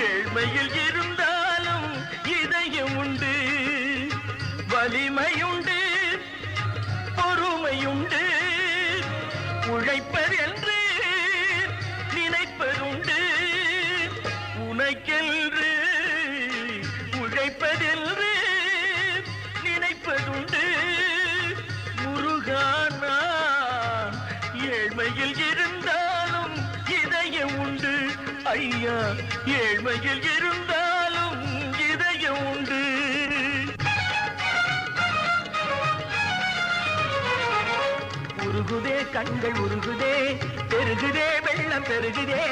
ஏழ்மையில் இருந்தாலும் இதயம் உண்டு வலிமையுண்டு பொறுமையுண்டு. உழைப்பர் என்று நினைப்பதுண்டு உனக்கென்று உழைப்பதென்று நினைப்பதுண்டு. முருகான் ஏழ்மையில் இரு ஐயா ஏழ்மையில் இருந்தாலும் இதயம் உண்டு. உருகுதே கண்கள் உருகுதே பெருகுதே வெள்ளம் பெருகுதே.